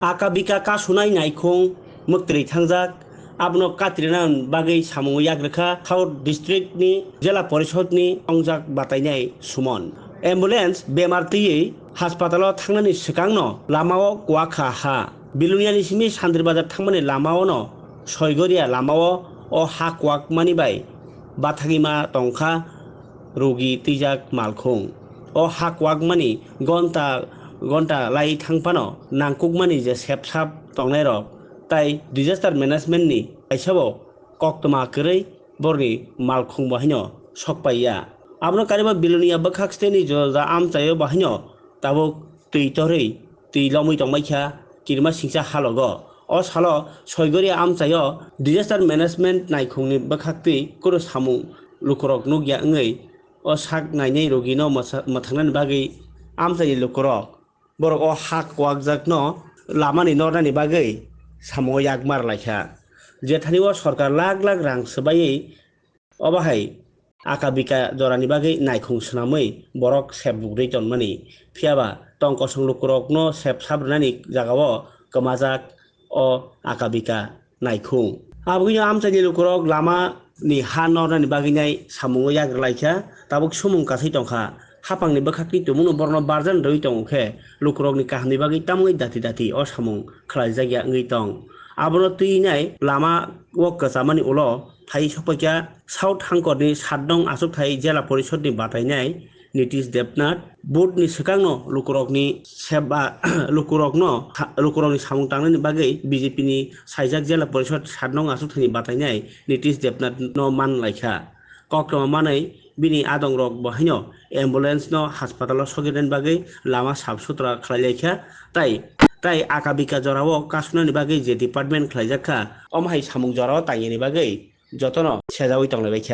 आका बिका कासुनाय नायखं मोक्तरै थांजाक आबनो कात्रिनान बागै सामुं याग्रोखा साउथ डिस्ट्रिक्टनि जिल्ला परिषदनि अंजाक बातायनाय सुमन एम्बुलेन्स बेमार तैयै हास्पातालाव थांनायनि सिगांनो लामायाव गवाखा हा बिलुनियानिसिमि सान्द्रि बाजार थांमानि लामायावनो सयगरिया लामायाव अ हा गवाक मानिबाय बाथागिमा टंखा रोगि तैजाक मालखं अ हा गवाक मानि ঘণ্টা লাই থাংপানো নাংকুকমানি যে সেব সাব টংলাই রক, তাই ডিজাস্টার ম্যানেজমেন্টনি কাইসাবো কক্তমা করেই বরনি মালখুং বাহিন সকপাইয়া আপনার কারিবা বিলনিয়া বখাকস্তে নিজ যা আম চাইও বাহিন তাবুক তুই তরই তুই লমুই টংমাইখা কিরমা সিংসা হালগ। অ সাল সৈগরি আম চাইও ডিজাস্টার ম্যানেজমেন্ট নাইখুংনি বখাকতি কোনো সামু লুকরক নুগিয়া অ সাক নাইনি রোগী মথাংনান বাকি আমচাই লুকরক বৰ শাক ৱাকজাক ন লামা নিনৰ না নিবাগৈ চামুৱৈ আগমাৰ লাইছা জেঠানীও চৰকাৰ লাখ লাখ ৰাং চবায়েই অবাহাই আকা বিকা জৰা নিবাগৈ নাইখং চুনামৈ বৰক চেপ বুগ্ৰী জন্মানি ফিয়াবা টংক চংলুকুৰক ন চেপ চাবনানি জাগাব কমাজাক অ আকা বিকা নাইখং আবগৈনো আমচানি লোকৰক লামা নি হা নৰ নিবাগিনাই চামুৱৈ আগ্ৰাইছা তাবোক চুমুং কাছেই টংখা হাপাংনি বাখাকনি তুমুনো বর্ণ বারজান রই টং খে লুকরগনি কাহানি বাগি তামুই দাতি দাতি অসামুং খালাই জাগিয়া ngই টং আবনো তুই নাই লামা ও কাসামানি উল থাই সপকিয়া সাউথ হাংকরনি সাতদং আসুক থাই জেলা পরিষদনি বাতাইনাই নীতিশ দেবনাথ বোর্ডনি সিকাংনো লুকরকনি সেবা লুকরকনো লুকরকনি সামুং টাংনাইনি বাগै বিজেপিनि সাইজাক জেলা পরিষদ সাতদং আসুক থাইনি বাতাইনাই নীতিশ দেবনাথ ন মান লাইখা কক্রমা মাनै bini adong rok bahaino ambulance no হাসপাতাল সগিরেন bagै lama সাফ সুতরা খালাইলাইখা তাই তাই আকা বিকা জরাও কাসুনানি bagै যে ডিপার্টমেন্ট খালাইজাখা অমহাই সামুং জরাও তাইনি bagै যতন সেজাউই তংলাইবাইখা